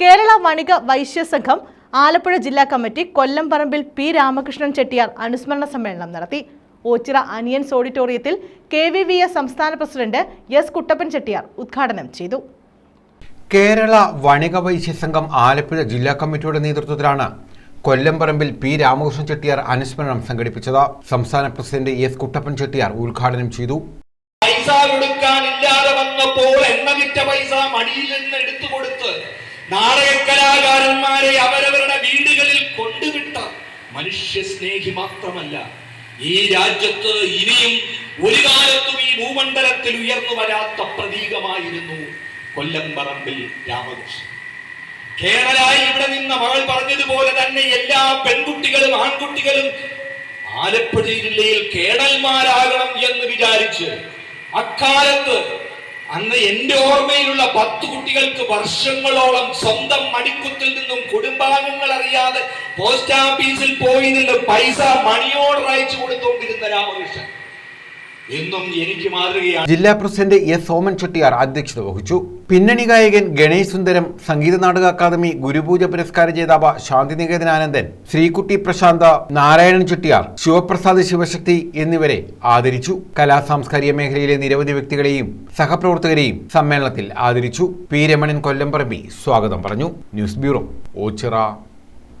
കേരള വണിക വൈശ്യ സംഘം ആലപ്പുഴ ജില്ലാ committee Kollam Parambil P Ramakrishnan Chettiyar അനുസ്മരണ സമ്മേളനം നടത്തി. ഓച്ചിറ അനിയൻസ് ഓഡിറ്റോറിയത്തിൽ കെ വി വി എസ് സംസ്ഥാന പ്രസിഡന്റ് എസ് കുട്ടപ്പൻ ചെട്ടിയാർ ഉദ്ഘാടനം ചെയ്തു. കേരള വണിക വൈശ്യ സംഘം ആലപ്പുഴ ജില്ലാ കമ്മിറ്റിയുടെ നേതൃത്വത്തിലാണ് കൊല്ലംപറമ്പിൽ പി രാമകൃഷ്ണൻ ചെട്ടിയാർ അനുസ്മരണം സംഘടിപ്പിച്ചത്. സംസ്ഥാന പ്രസിഡന്റ് എസ് കുട്ടപ്പൻ ചെട്ടിയാർ ഉദ്ഘാടനം ചെയ്തു. പൈസ കൊടുക്കാനില്ലാതെ വന്നപ്പോൾ എണ്ണ വിറ്റ പൈസ മടിയിൽ നിന്ന് എടുത്തു കൊടുത്ത് നാടകകലാകാരന്മാരെ അവരവരുടെ വീടുകളിൽ കൊണ്ടുവിട്ട മനുഷ്യ സ്നേഹി മാത്രമല്ല ഈ രാജ്യത്ത് ഇനിയും ഒരു കാലത്തും ഈ ഭൂമണ്ഡലത്തിൽ ഉയർന്നു വരാത്ത പ്രതീകമായിരുന്നു കൊല്ലം പറമ്പിൽ രാമകൃഷ്ണൻ. കേരളായി ഇവിടെ നിന്ന് മകൾ പറഞ്ഞതുപോലെ തന്നെ എല്ലാ പെൺകുട്ടികളും ആൺകുട്ടികളും ആലപ്പുഴ ജില്ലയിൽ കേടൽമാരാകണം എന്ന് വിചാരിച്ച് അക്കാലത്ത് അന്ന് എന്റെ ഓർമ്മയിലുള്ള പത്ത് കുട്ടികൾക്ക് വർഷങ്ങളോളം സ്വന്തം മടിക്കുത്തിൽ നിന്നും കുടുംബാംഗങ്ങൾ അറിയാതെ പോസ്റ്റ് ഓഫീസിൽ പോയി നിന്ന് പൈസ മണി ഓർഡർ അയച്ചു കൊടുത്തുകൊണ്ടിരുന്ന രാമകൃഷ്ണൻ. എന്നും എനിക്ക് മാതൃകയാണ്. ജില്ലാ പ്രസിഡന്റ് എസ് സോമൻ ചെട്ടിയാർ അധ്യക്ഷത വഹിച്ചു. പിന്നണി ഗായകൻ ഗണേശ് സുന്ദരം സംഗീത നാടക അക്കാദമി ഗുരുപൂജ പുരസ്കാര ജേതാവ് ശാന്തിനികേതൻ ആനന്ദൻ ശ്രീകുട്ടി പ്രശാന്ത നാരായണൻ ചെട്ടിയാർ ശിവപ്രസാദ് ശിവശക്തി എന്നിവരെ ആദരിച്ചു. കലാ സാംസ്കാരിക മേഖലയിലെ നിരവധി വ്യക്തികളെയും സഹപ്രവർത്തകരെയും സമ്മേളനത്തിൽ ആദരിച്ചു. പി രമണൻ കൊല്ലംപറമ്പി സ്വാഗതം പറഞ്ഞു. News bureau Ochira.